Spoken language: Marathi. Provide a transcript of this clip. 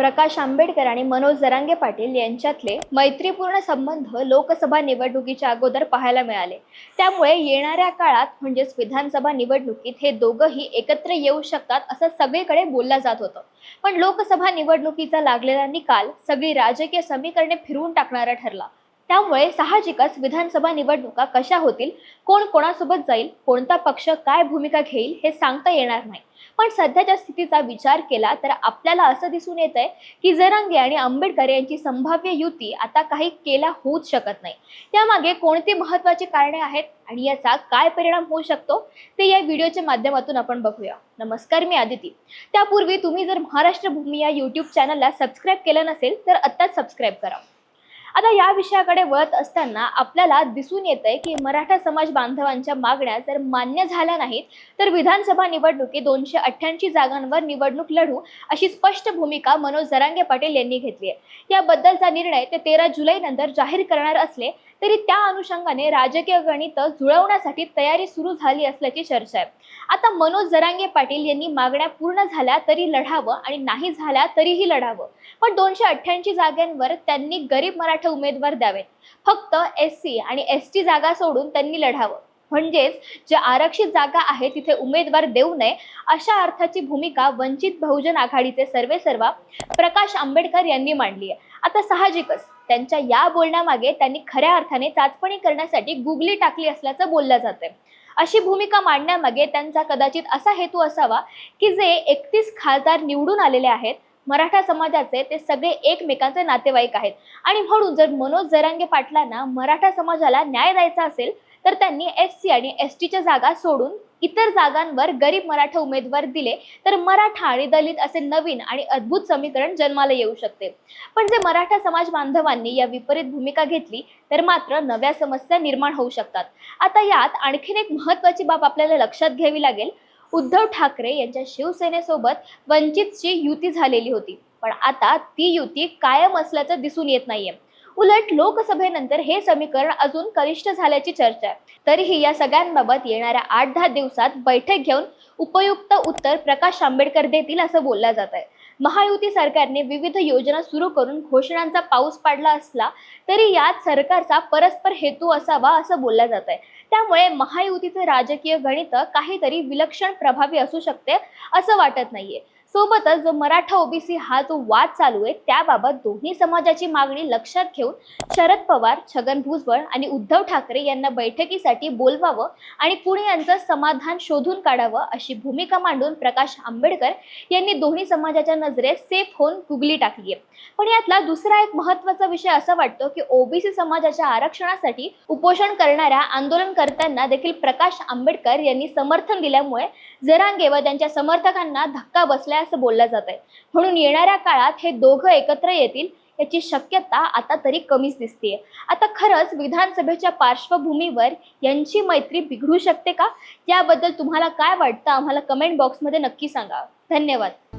प्रकाश आंबेडकर आणि मनोज जरांगे पाटील यांच्यातले मैत्रीपूर्ण संबंध लोकसभा निवडणुकीच्या अगोदर पाहायला मिळाले. त्यामुळे येणाऱ्या काळात म्हणजेच विधानसभा निवडणुकीत हे दोघंही एकत्र येऊ शकतात असं सगळीकडे बोललं जात होतं. पण लोकसभा निवडणुकीचा लागलेला निकाल सगळी राजकीय समीकरणे फिरवून टाकणारा ठरला. त्यामुळे साहजिकच विधानसभा निवडणुका कशा होतील कोण कोणासोबत जाईल कोणता पक्ष काय भूमिका घेईल हे सांगता येणार नाही. पण सध्याच्या स्थितीचा विचार केला तर आपल्याला असं दिसून येत आहे की जरांगे आणि आंबेडकर यांची संभाव्य युती आता काही केला होऊच शकत नाही. त्यामागे कोणती महत्वाची कारणे आहेत आणि याचा काय परिणाम होऊ शकतो ते या व्हिडिओच्या माध्यमातून आपण बघूया. नमस्कार मी आदिती. त्यापूर्वी तुम्ही जर महाराष्ट्र भूमी या यूट्यूब चॅनलला सबस्क्राईब केलं नसेल तर आत्ताच सबस्क्राईब करा. आता या विषयाकडे वळत असताना आपल्याला दिसून येत आहे की मराठा समाज बांधवांच्या मागण्या जर मान्य झाल्या नाहीत तर विधानसभा निवडणुकीत दोनशे अठ्ठ्याऐंशी जागांवर निवडणूक लढू अशी स्पष्ट भूमिका मनोज जरांगे पाटील यांनी घेतली आहे. याबद्दलचा निर्णय ते तेरा जुलै नंतर जाहीर करणार असले तरी त्या अनुषंगाने राजकीय गणित जुळवण्यासाठी तयारी सुरू झाली असल्याची चर्चा आहे. आता मनोज जरांगे पाटील यांनी मागण्या पूर्ण झाल्या तरी लढावं आणि नाही झाल्या तरीही लढावं. पण दोनशे अठ्ठ्याऐंशी जागांवर त्यांनी गरीब मराठा उमेदवार द्यावेत फक्त एस सी आणि एस टी जागा सोडून त्यांनी लढावं. म्हणजेच जे आरक्षित जागा आहे तिथे उमेदवार देऊ नये अशा अर्थाची भूमिका वंचित बहुजन आघाडीचे सर्वेसर्वा प्रकाश आंबेडकर यांनी मांडली आहे. आता साहजिकच त्यांच्या या बोलण्यामागे त्यांनी खऱ्या अर्थाने चाचपणी करण्यासाठी गुगली टाकली असल्याचं बोललं जातंय. अशी भूमिका मांडण्यामागे त्यांचा कदाचित असा हेतू असावा की जे एकतीस खासदार निवडून आलेले आहेत मराठा समाजाचे ते सगळे एकमेकांचे नातेवाईक आहेत. आणि म्हणून जर मनोज जरांगे पाटलांना मराठा समाजाला न्याय द्यायचा असेल तर त्यांनी एस सी आणि एस टीच्या जागा सोडून इतर जागांवर गरीब मराठा उमेदवार दिले तर मराठा आणि दलित असे नवीन आणि अद्भुत समीकरण जन्माला येऊ शकते. पण जे मराठा समाज बांधवांनी या विपरीत भूमिका घेतली तर मात्र नव्या समस्या निर्माण होऊ शकतात. आता यात आणखीन एक महत्वाची बाब आपल्याला लक्षात घ्यावी लागेल उद्धव ठाकरे यांच्या शिवसेनेसोबत वंचितची युती झालेली होती. पण आता ती युती कायम असल्याचं दिसून येत नाहीये. उलट लोकसभेनंतर हे समीकरण अजून कनिष्ठ झाल्याची चर्चा आहे. तरीही या सगळ्यांबाबत येणाऱ्या आठ दहा दिवसात बैठक घेऊन उपयुक्त उत्तर प्रकाश आंबेडकर देतील असं बोललं जात आहे. महायुती सरकारने विविध योजना सुरू करून घोषणांचा पाऊस पाडला असला तरी यात सरकारचा परस्पर हेतू असावा असं बोललं जात आहे. त्यामुळे महायुतीचं राजकीय गणित काहीतरी विलक्षण प्रभावी असू शकते असं वाटत नाहीये. सोबतच जो मराठा ओबीसी हा जो वाद चालू आहे त्याबाबत दोन्ही समाजाची मागणी लक्षात घेऊन शरद पवार छगन भुजबळ आणि उद्धव ठाकरे यांना बैठकीसाठी बोलवावं आणि पुणे यांचं समाधान शोधून काढावं अशी भूमिका मांडून प्रकाश आंबेडकर यांनी दोन्ही समाजाच्या नजरेत सेफ होऊन गुगली टाकली आहे पण यातला दुसरा एक महत्त्वाचा विषय असा वाटतो की ओबीसी समाजाच्या आरक्षणासाठी उपोषण करणाऱ्या आंदोलनकर्त्यांना देखील प्रकाश आंबेडकर यांनी समर्थन दिल्यामुळे जरांगे व त्यांच्या समर्थकांना धक्का बसल्या असं बोललं जात आहे. म्हणून येणाऱ्या काळात हे दोघं एकत्र येतील याची शक्यता आता तरी कमीच दिसतेय. आता खरंच विधानसभेच्या पार्श्वभूमीवर यांची मैत्री बिघडू शकते का? याबद्दल तुम्हाला काय वाटतं? आम्हाला कमेंट बॉक्समध्ये नक्की सांगा. धन्यवाद.